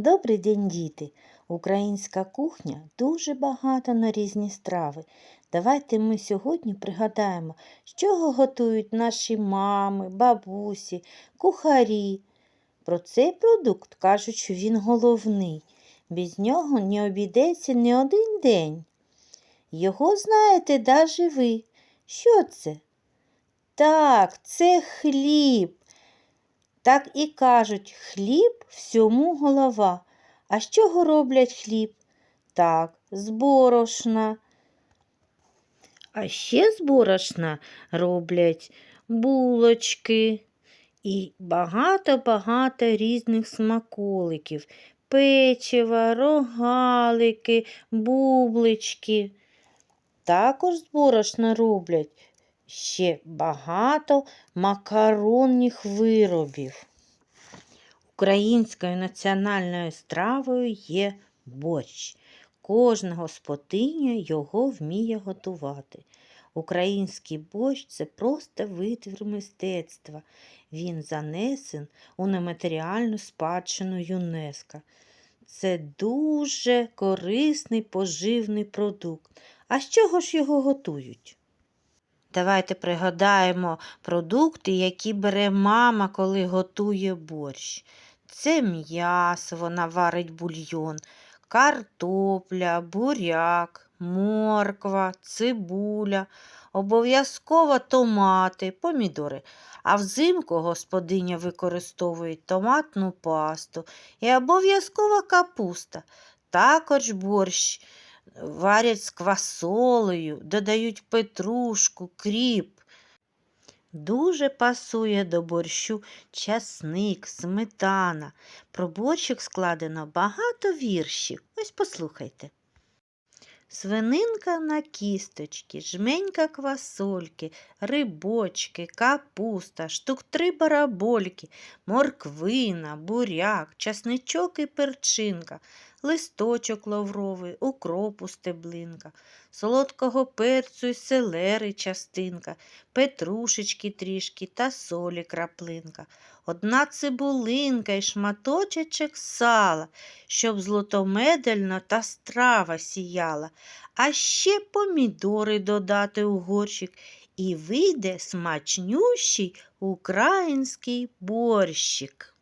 Добрий день, діти! Українська кухня дуже багата на різні страви. Давайте ми сьогодні пригадаємо, з чого готують наші мами, бабусі, кухарі. Про цей продукт кажуть, що він головний. Без нього не обійдеться ні один день. Його знаєте даже ви. Що це? Так, це хліб. Так і кажуть, хліб всьому голова. А з чого роблять хліб? Так, з борошна. А ще з борошна роблять булочки і багато-багато різних смаколиків. Печива, рогалики, бублички. Також з борошна роблять ще багато макаронних виробів. Українською національною стравою є борщ. Кожна господиня його вміє готувати. Український борщ це просто витвір мистецтва. Він занесен у нематеріальну спадщину ЮНЕСКО. Це дуже корисний поживний продукт. А з чого ж його готують? Давайте пригадаємо продукти, які бере мама, коли готує борщ. Це м'ясо, вона варить бульйон, картопля, буряк, морква, цибуля, обов'язково томати, помідори. А взимку господиня використовує томатну пасту і обов'язково капуста. Також борщ варять з квасолею, додають петрушку, кріп. Дуже пасує до борщу часник, сметана. Про борщик складено багато віршів. Ось послухайте. Свининка на кісточки, жменька квасольки, рибочки, капуста, штук три барабольки, морквина, буряк, часничок і перчинка, листочок лавровий, укропу стеблинка, солодкого перцю й селери частинка, петрушечки трішки та солі краплинка, одна цибулинка й шматочечок сала, щоб злотомедельно та страва сіяла, а ще помідори додати у горщик, і вийде смачнющий український борщик.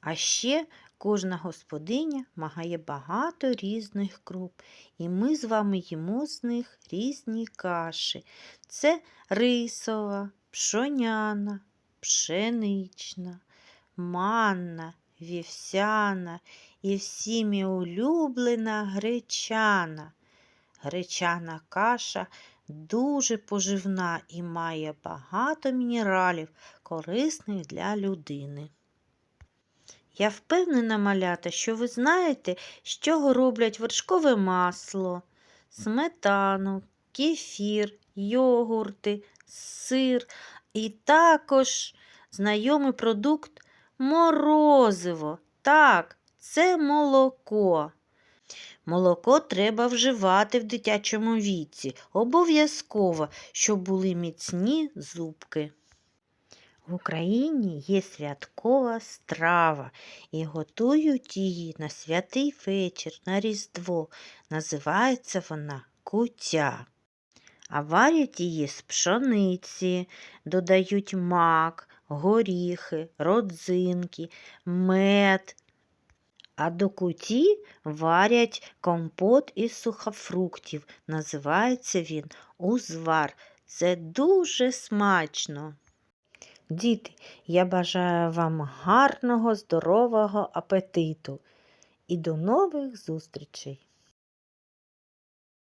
А ще Кожна господиня має багато різних круп, і ми з вами їмо з них різні каші. Це рисова, пшоняна, пшенична, манна, вівсяна і всіми улюблена гречана. Гречана каша дуже поживна і має багато мінералів, корисних для людини. Я впевнена, малята, що ви знаєте, з чого роблять вершкове масло, сметану, кефір, йогурти, сир і також знайомий продукт морозиво. Так, це молоко. Молоко треба вживати в дитячому віці, обов'язково, щоб були міцні зубки. В Україні є святкова страва і готують її на святий вечір, на Різдво. Називається вона куття. А варять її з пшениці, додають мак, горіхи, родзинки, мед. А до куті варять компот із сухофруктів. Називається він узвар. Це дуже смачно. Діти, я бажаю вам гарного, здорового апетиту і до нових зустрічей!